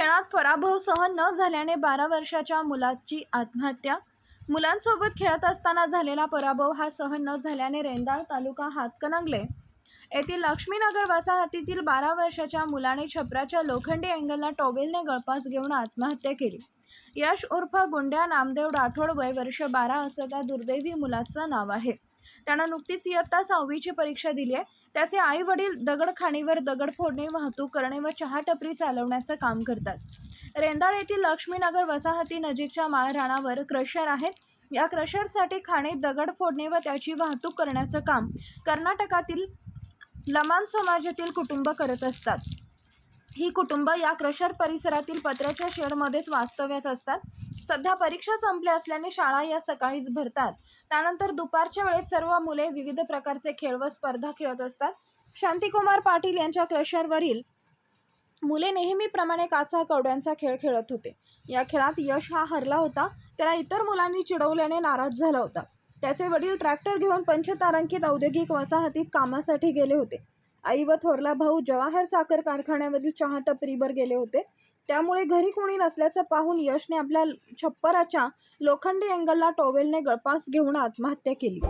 खेळात पराभव सहन न झाल्याने बारा वर्षाच्या मुलाची आत्महत्या. मुलांसोबत खेळत असताना झालेला पराभव हा सहन न झाल्याने रेंदाळ तालुका हातकणंगले. येथील लक्ष्मीनगर वसाहतीतील बारा वर्षाच्या मुलाने छपराच्या लोखंडी अँगलला टॉवेलने गळपास घेऊन आत्महत्या केली. यश उर्फ गुंड्या नामदेव राठोड वय वर्ष बारा असं त्या दुर्दैवी मुलाचं नाव आहे. त्यांना नुकतीच इयत्ता सहावीची परीक्षा दिली आहे. त्याचे आई वडील दगडखाणीवर दगड फोडणे वाहतूक करणे व चहा टपरी चालवण्याचं काम करतात. रेंदाळ येथील लक्ष्मीनगर वसाहती नजीकच्या माळराणावर क्रशर आहेत या क्रशरसाठी खाणे दगड फोडणे व त्याची वाहतूक करण्याचं काम कर्नाटकातील लमान समाजातील कुटुंब करत असतात. ही कुटुंब या क्रशर परिसरातील पत्र्याच्या शेडमध्येच वास्तव्यात असतात. सध्या परीक्षा संपल्या असल्याने शाळा या सकाळीच भरतात. त्यानंतर दुपारच्या वेळेत सर्व मुले विविध प्रकारचे खेळ व स्पर्धा खेळत असतात. शांतिकुमार पाटील यांच्या क्रशरवरील मुले नेहमीप्रमाणे काचा कवड्यांचा खेळ खेळत होते. या खेळात यश हा हरला होता. त्याला इतर मुलांनी चिडवल्याने नाराज झाला होता. त्याचे वडील ट्रॅक्टर घेऊन पंचतारांकित औद्योगिक वसाहतीत कामासाठी गेले होते. आई व थोरला भाऊ जवाहर साखर कारखान्यावरील चहा टपरीवर गेले होते. त्यामुळे घरी कोणी नसल्याचं पाहून यशने आपल्या छप्पराच्या लोखंडी अँगलला टॉवेलने गळपास घेऊन आत्महत्या केली.